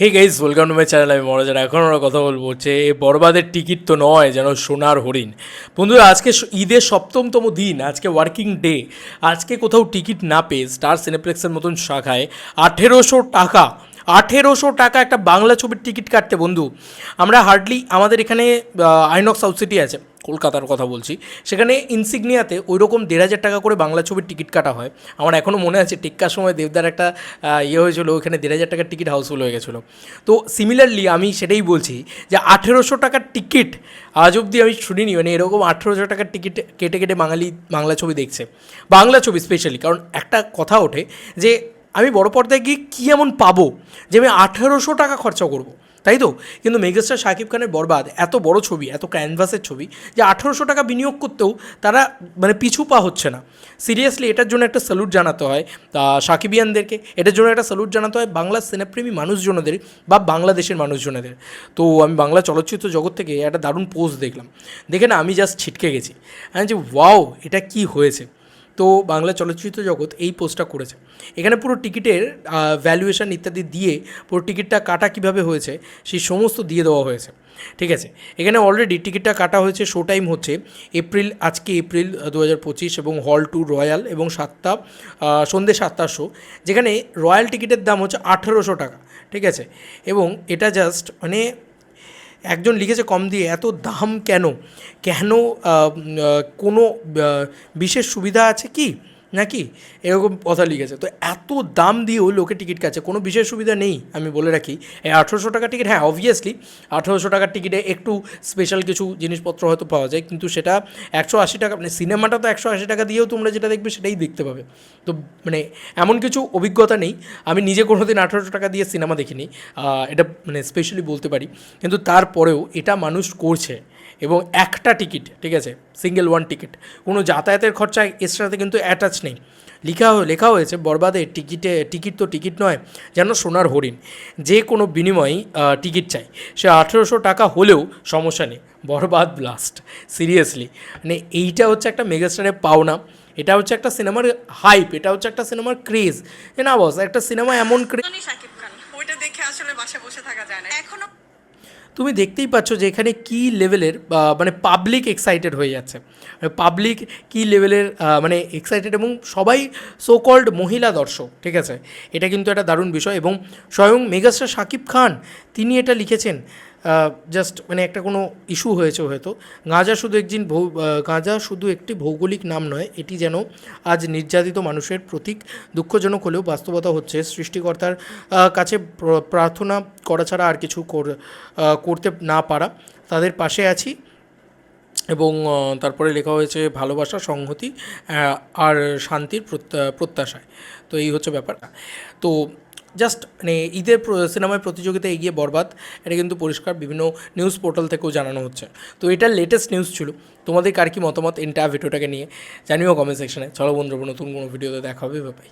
Hey guys welcome to my channel আমি মনোজার এখন আমরা কথা বলব এ বরবাদের টিকিট তো নয়, যেন সোনার হরিণ। বন্ধুরা, আজকে ঈদের সপ্তমতম দিন, আজকে ওয়ার্কিং ডে আজকে কোথাও টিকিট না পেয়ে স্টার সিনেপ্লেক্সের মতন শাখায় আঠেরোশো টাকা আঠেরোশো টাকা একটা বাংলা ছবির টিকিট কাটতে বন্ধু। আমরা হার্ডলি আমাদের এখানে আইনক্স সাউথ সিটি আছে। কলকাতার কথা বলছি, সেখানে ইনসিগনিয়াতে ওই রকম দেড় হাজার টাকা করে বাংলা ছবির টিকিট কাটা হয়। আমার এখনও মনে আছে, টিক্কার সময় দেবদার একটা ইয়ে হয়েছিল ওখানে দেড় হাজার টাকার টিকিট হাউসফুল হয়ে গেছিল। তো সিমিলারলি আমি সেটাই বলছি যে, আঠেরোশো টাকার টিকিট আজ অবধি আমি শুনিনি মানে এরকম আঠেরোশো টাকার টিকিট কেটে কেটে বাঙালি, বাংলা ছবি দেখছে। বাংলা ছবি স্পেশালি কারণ একটা কথা ওঠে যে আমি বড় পর্দায় গিয়ে কী এমন পাবো যে আমি আঠেরোশো টাকা খরচা করব? তাই তো? কিন্তু মেগাস্টার শাকিব খানের বরবাদ, এত বড় ছবি, এত ক্যানভাসের ছবি, যে আঠেরোশো টাকা বিনিয়োগ করতেও তারা মানে পিছু পা হচ্ছে না। সিরিয়াসলি এটার জন্য একটা স্যালুট জানাতে হয় সাকিবিয়ানদেরকে, এটার জন্য একটা স্যালুট জানাতে হয় বাংলা সিনেপ্রেমী মানুষজনদের বা বাংলাদেশের মানুষজনদের। তো আমি বাংলা চলচ্চিত্র জগৎ থেকে একটা দারুণ পোস্ট দেখলাম। দেখে না, আমি জাস্ট ছিটকে গেছি। আমি যে ওয়াও এটা কি হয়েছে? তো বাংলা চলচ্চিত্র জগৎ এই পোস্টটা করেছে। এখানে পুরো টিকিটের ভ্যালুয়েশন ইত্যাদি দিয়ে পুরো টিকিটটা কাটা কীভাবে হয়েছে, সেই সমস্ত দিয়ে দেওয়া হয়েছে। ঠিক আছে? এখানে অলরেডি টিকিটটা কাটা হয়েছে শো টাইম হচ্ছে এপ্রিল, আজকে এপ্রিল দু হাজার পঁচিশ এবং হল টু রয়্যাল এবং সাতটা সন্ধ্যে সাতটার শো যেখানে রয়্যাল টিকিটের দাম হচ্ছে আঠেরোশো টাকা। ঠিক আছে? এবং এটা জাস্ট মানে একজন লিখেছে কম দিয়ে এত দাম কেন? কেন কোনো বিশেষ সুবিধা আছে কি? নাকি? এরকম কথা লিখেছে। তো এত দাম দিয়েও লোকে টিকিট কাছে কোনো বিশেষ সুবিধা নেই, আমি বলে রাখি। এই আঠেরোশো টাকার টিকিট হ্যাঁ অবভিয়াসলি আঠেরোশো টাকার টিকিটে একটু স্পেশাল কিছু জিনিসপত্র হয়তো পাওয়া যায়, কিন্তু সেটা একশো আশি টাকা মানে সিনেমাটা তো একশো আশি টাকা দিয়েও তোমরা যেটা দেখবে সেটাই দেখতে পাবে। তো মানে এমন কিছু অভিজ্ঞতা নেই, আমি নিজে কোনো দিন আঠেরোশো টাকা দিয়ে সিনেমা দেখিনি এটা মানে স্পেশালি বলতে পারি, কিন্তু তারপরেও এটা মানুষ করছে। এবং একটা টিকিট, ঠিক আছে সিঙ্গেল ওয়ান টিকিট কোনো যাতায়াতের খরচা এক্সট্রাতে কিন্তু অ্যাটাচ নেই। লেখা লেখা হয়েছে, বরবাদে টিকিটে, টিকিট তো টিকিট নয়, যেন সোনার হরিণ। যে কোনো বিনিময়ে টিকিট চাই। সে আঠেরোশো টাকা হলেও সমস্যা নেই। বরবাদ ব্লাস্ট সিরিয়াসলি মানে এইটা হচ্ছে একটা মেগাস্টারের পাওনা। এটা হচ্ছে একটা সিনেমার হাইপ এটা হচ্ছে একটা সিনেমার ক্রেজ না বস একটা সিনেমা এমন ক্রেজ ওইটা দেখে আসলে বাসায় বসে থাকা যায় না। এখনও তুমি দেখতেই পাচ্ছ যে এখানে কী লেভেলের মানে পাবলিক এক্সাইটেড হয়ে যাচ্ছে। পাবলিক কি লেভেলের মানে এক্সাইটেড এবং সবাই সো কল্ড মহিলা দর্শক, ঠিক আছে? এটা কিন্তু একটা দারুণ বিষয় এবং স্বয়ং মেগাস্টার শাকিব খান, তিনি এটা লিখেছেন জাস্ট মানে একটা কোনো ইস্যু হয়েছে হয়তো। গাঁজা শুধু একদিন ভৌ গাঁজা শুধু একটি ভৌগোলিক নাম নয়, এটি যেন আজ নির্যাতিত মানুষের প্রতীক, দুঃখজনক হলেও বাস্তবতা হচ্ছে। সৃষ্টিকর্তার কাছে প্রার্থনা করা ছাড়া আর কিছু কর- করতে না পারা। তাদের পাশে আছি এবং তারপরে লেখা হয়েছে, ভালোবাসা, সংহতি আর শান্তির প্রত্যাশায়। তো এই হচ্ছে ব্যাপারটা। তো জাস্ট মানে ঈদের সিনেমায় প্রতিযোগিতা এগিয়ে বরবাদ, এটা কিন্তু পরিষ্কার বিভিন্ন নিউজ পোর্টাল থেকেও জানানো হচ্ছে। তো এটা লেটেস্ট নিউজ ছিল, তোমাদের কার কি মতামত? এন্টায়ার ভিডিওটাকে নিয়ে, জানিও কমেন্ট সেকশনে চলো বন্ধুরা, নতুন কোনো ভিডিওতে দেখা হবে বাই